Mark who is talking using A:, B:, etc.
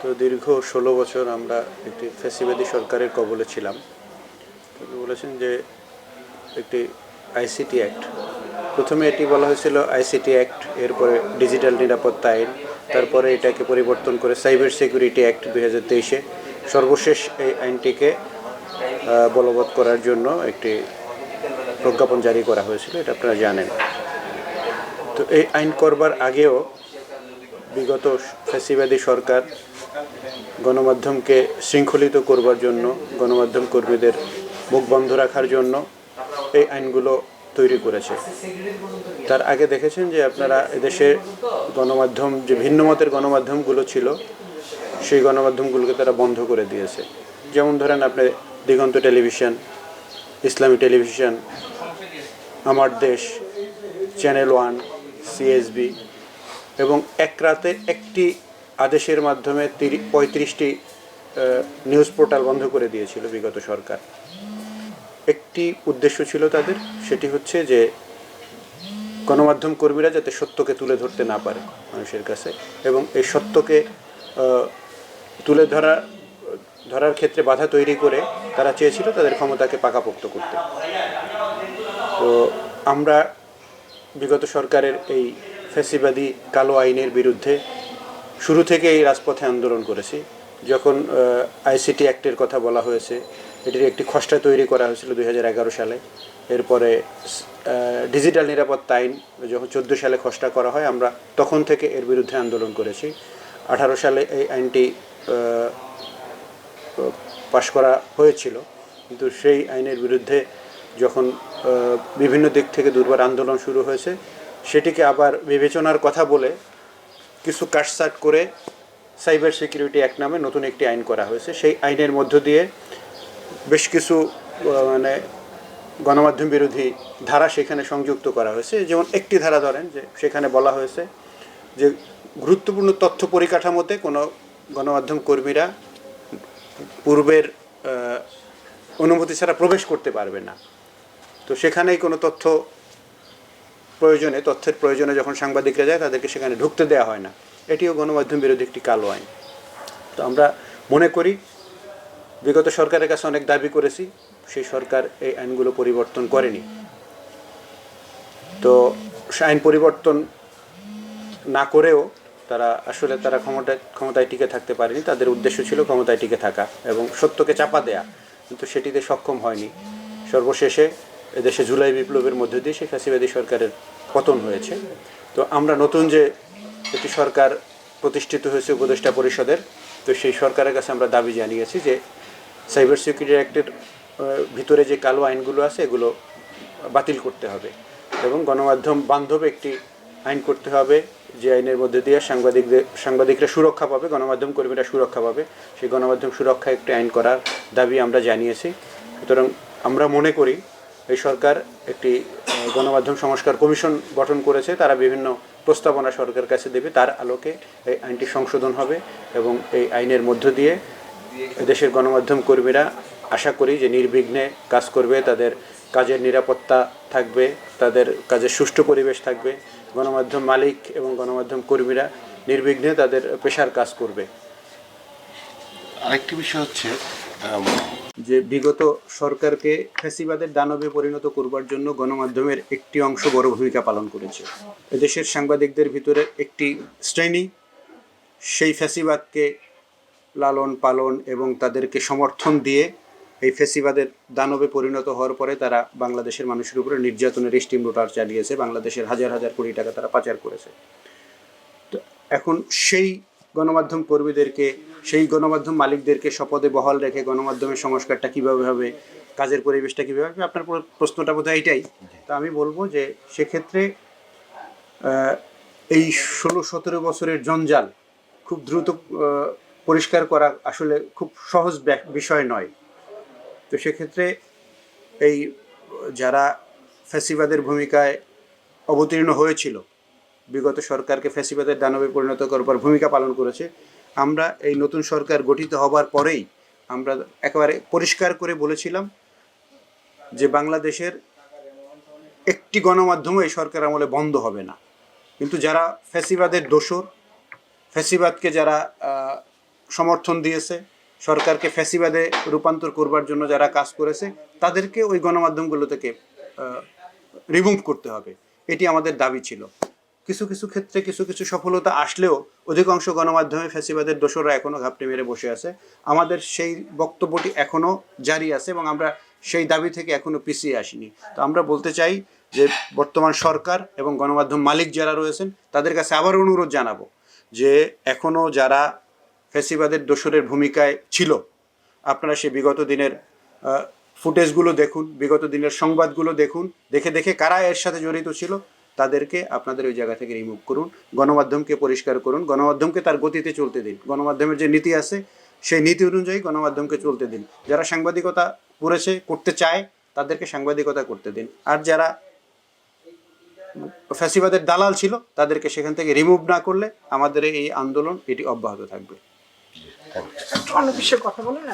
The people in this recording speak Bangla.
A: তো দীর্ঘ ষোলো বছর আমরা একটি ফ্যাসিবাদী সরকারের কবলে ছিলাম। তো উনি বলেছেন যে একটি আইসিটি অ্যাক্ট। প্রথমে এটি বলা হয়েছিল আইসিটি অ্যাক্ট, এরপরে ডিজিটাল নিরাপত্তা আইন, তারপরে এটাকে পরিবর্তন করে সাইবার সিকিউরিটি অ্যাক্ট দুই হাজার তেইশে। সর্বশেষ এই আইনটিকে বলবৎ করার জন্য একটি প্রজ্ঞাপন জারি করা হয়েছিল, এটা আপনারা জানেন। তো এই আইন করবার আগেও বিগত ফ্যাসিবাদী সরকার গণমাধ্যমকে শৃঙ্খলিত করবার জন্য, গণমাধ্যম কর্মীদের মুখ বন্ধ রাখার জন্য এই আইনগুলো তৈরি করেছে। তার আগে দেখেছেন যে আপনারা এদেশে গণমাধ্যম, যে ভিন্ন মতের গণমাধ্যমগুলো ছিল, সেই গণমাধ্যমগুলোকে তারা বন্ধ করে দিয়েছে। যেমন ধরেন আপনি দিগন্ত টেলিভিশন, ইসলামী টেলিভিশন, আমার দেশ, চ্যানেল ওয়ান সিএসবি এবং এক রাতে একটি আদেশের মাধ্যমে তিরি পঁয়ত্রিশটি নিউজ পোর্টাল বন্ধ করে দিয়েছিল বিগত সরকার। একটি উদ্দেশ্য ছিল তাদের, সেটি হচ্ছে যে গণমাধ্যম কর্মীরা যাতে সত্যকে তুলে ধরতে না পারে মানুষের কাছে এবং এই সত্যকে তুলে ধরা, ধরার ক্ষেত্রে বাধা তৈরি করে তারা চেয়েছিল তাদের ক্ষমতাকে পাকাপোক্ত করতে। তো আমরা বিগত সরকারের এই ফ্যাসিবাদী কালো আইনের বিরুদ্ধে শুরু থেকে এই রাজপথে আন্দোলন করেছি। যখন আইসিটি অ্যাক্টের কথা বলা হয়েছে, এটির একটি খসড়া তৈরি করা হয়েছিল দু হাজার এগারো সালে। এরপরে ডিজিটাল নিরাপত্তা আইন যখন চোদ্দ সালে খসড়া করা হয়, আমরা তখন থেকে এর বিরুদ্ধে আন্দোলন করেছি। আঠারো সালে এই আইনটি পাশ করা হয়েছিল। কিন্তু সেই আইনের বিরুদ্ধে যখন বিভিন্ন দিক থেকে দুর্বার আন্দোলন শুরু হয়েছে, সেটিকে আবার বিবেচনার কথা বলে কিছু কাটসাট করে সাইবার সিকিউরিটি অ্যাক্ট নামে নতুন একটি আইন করা হয়েছে। সেই আইনের মধ্য দিয়ে বেশ কিছু মানে গণমাধ্যম বিরোধী ধারা সেখানে সংযুক্ত করা হয়েছে। যেমন একটি ধারা ধরেন যে সেখানে বলা হয়েছে যে গুরুত্বপূর্ণ তথ্য পরিকাঠামোতে কোনো গণমাধ্যম কর্মীরা পূর্বের অনুমতি ছাড়া প্রবেশ করতে পারবে না। তো সেখানেই কোনো তথ্য প্রয়োজনে তথ্যের প্রয়োজনে যখন সাংবাদিকরা যায়, তাদেরকে সেখানে ঢুকতে দেওয়া হয় না। এটিও গণমাধ্যম বিরোধী একটি কালো আইন। তো আমরা মনে করি, বিগত সরকারের কাছে অনেক দাবি করেছি, সেই সরকার এই আইনগুলো পরিবর্তন করেনি। তো আইন পরিবর্তন না করেও তারা আসলে তারা ক্ষমতায় ক্ষমতায় টিকে থাকতে পারেনি। তাদের উদ্দেশ্য ছিল ক্ষমতায় টিকে থাকা এবং সত্যকে চাপা দেয়া। কিন্তু সেটিতে সক্ষম হয়নি। সর্বশেষে এদেশে জুলাই বিপ্লবের মধ্য দিয়ে সেই ফ্যাসিবাদী সরকারের পতন হয়েছে। তো আমরা নতুন যে একটি সরকার প্রতিষ্ঠিত হয়েছে উপদেষ্টা পরিষদের, তো সেই সরকারের কাছে আমরা দাবি জানিয়েছি যে সাইবার সিকিউরিটি অ্যাক্টের ভিতরে যে কালো আইনগুলো আছে এগুলো বাতিল করতে হবে এবং গণমাধ্যম বান্ধব একটি আইন করতে হবে। যে আইনের মধ্যে দিয়ে সাংবাদিকদের, সাংবাদিকরা সুরক্ষা পাবে, গণমাধ্যম কর্মীরা সুরক্ষা পাবে। সেই গণমাধ্যম সুরক্ষা একটি আইন করার দাবি আমরা জানিয়েছি। সুতরাং আমরা মনে করি এই সরকার একটি গণমাধ্যম সংস্কার কমিশন গঠন করেছে। তারা বিভিন্ন প্রস্তাবনা সরকার কাছে দেবে। তার আলোকে এই আইনটি সংশোধন হবে এবং এই আইনের মধ্য দিয়ে দেশের গণমাধ্যম কর্মীরা আশা করি যে নির্বিঘ্নে কাজ করবে। তাদের কাজের নিরাপত্তা থাকবে, তাদের কাজের সুষ্ঠু পরিবেশ থাকবে। গণমাধ্যম মালিক এবং গণমাধ্যম কর্মীরা নির্বিঘ্নে তাদের পেশার কাজ করবে।
B: আরেকটি বিষয় হচ্ছে
A: যে বিগত সরকারকে ফ্যাসিবাদের দানবে পরিণত করবার জন্য গণমাধ্যমের একটি অংশ বড় ভূমিকা পালন করেছে। এদেশের সাংবাদিকদের ভিতরে একটি শ্রেণি, সেই ফ্যাসিবাদকে লালন পালন এবং তাদেরকে সমর্থন দিয়ে এই ফ্যাসিবাদের দানবে পরিণত হওয়ার পরে তারা বাংলাদেশের মানুষের উপরে নির্যাতনের স্টিম রোটার চালিয়েছে। বাংলাদেশের হাজার হাজার কোটি টাকা তারা পাচার করেছে। তো এখন সেই গণমাধ্যম কর্মীদেরকে, সেই গণমাধ্যম মালিকদেরকে শপথে বহাল রেখে গণমাধ্যমের সংস্কারটা কীভাবে হবে, কাজের পরিবেশটা কীভাবে হবে, আপনার পুরো প্রশ্নটা বোধহয় এইটাই তা আমি বলব যে সেক্ষেত্রে এই ষোলো সতেরো বছরের জঞ্জাল খুব দ্রুত পরিষ্কার করা আসলে খুব সহজ বিষয় নয়। তো সেক্ষেত্রে এই যারা ফ্যাসিবাদের ভূমিকায় অবতীর্ণ হয়েছিল বিগত সরকারকে ফ্যাসিবাদের দানবে পরিণত করবার ভূমিকা পালন করেছে। আমরা এই নতুন সরকার গঠিত হবার পরেই আমরা একেবারে পরিষ্কার করে বলেছিলাম যে বাংলাদেশের একটি গণমাধ্যমও এই সরকার আমলে বন্ধ হবে না। কিন্তু যারা ফ্যাসিবাদের দোষর, ফ্যাসিবাদকে যারা সমর্থন দিয়েছে, সরকারকে ফ্যাসিবাদে রূপান্তর করবার জন্য যারা কাজ করেছে, তাদেরকে ওই গণমাধ্যমগুলো থেকে রিমুভ করতে হবে। এটি আমাদের দাবি ছিল। কিছু কিছু ক্ষেত্রে কিছু কিছু সফলতা আসলেও অধিকাংশ গণমাধ্যমে ফ্যাসিবাদের দোষরা এখনও ঘাপটে মেরে বসে আছে। আমাদের সেই বক্তব্যটি এখনও জারি আছে এবং আমরা সেই দাবি থেকে এখনও পিছিয়ে আসিনি। তো আমরা বলতে চাই যে বর্তমান সরকার এবং গণমাধ্যম মালিক যারা রয়েছেন, তাদের কাছে আবার অনুরোধ জানাব যে এখনও যারা ফ্যাসিবাদের দোসরের ভূমিকায় ছিল, আপনারা সেই বিগত দিনের ফুটেজগুলো দেখুন, বিগত দিনের সংবাদগুলো দেখুন, দেখে দেখে কারা এর সাথে জড়িত ছিল তাদেরকে আপনাদের ওই জায়গা থেকে রিমুভ করুন, গণমাধ্যমকে পরিষ্কার করুন, গণমাধ্যমকে তার গতিতে চলতে দিন। গণমাধ্যমের যে নীতি আছে, সেই নীতি অনুযায়ী গণমাধ্যমকে চলতে দিন। যারা সাংবাদিকতা করেছে, করতে চায়, তাদেরকে সাংবাদিকতা করতে দিন। আর যারা ফ্যাসিবাদের দালাল ছিল, তাদেরকে সেখান থেকে রিমুভ না করলে আমাদের এই আন্দোলন এটি অব্যাহত থাকবে।
B: বিষয়ে কথা বলেন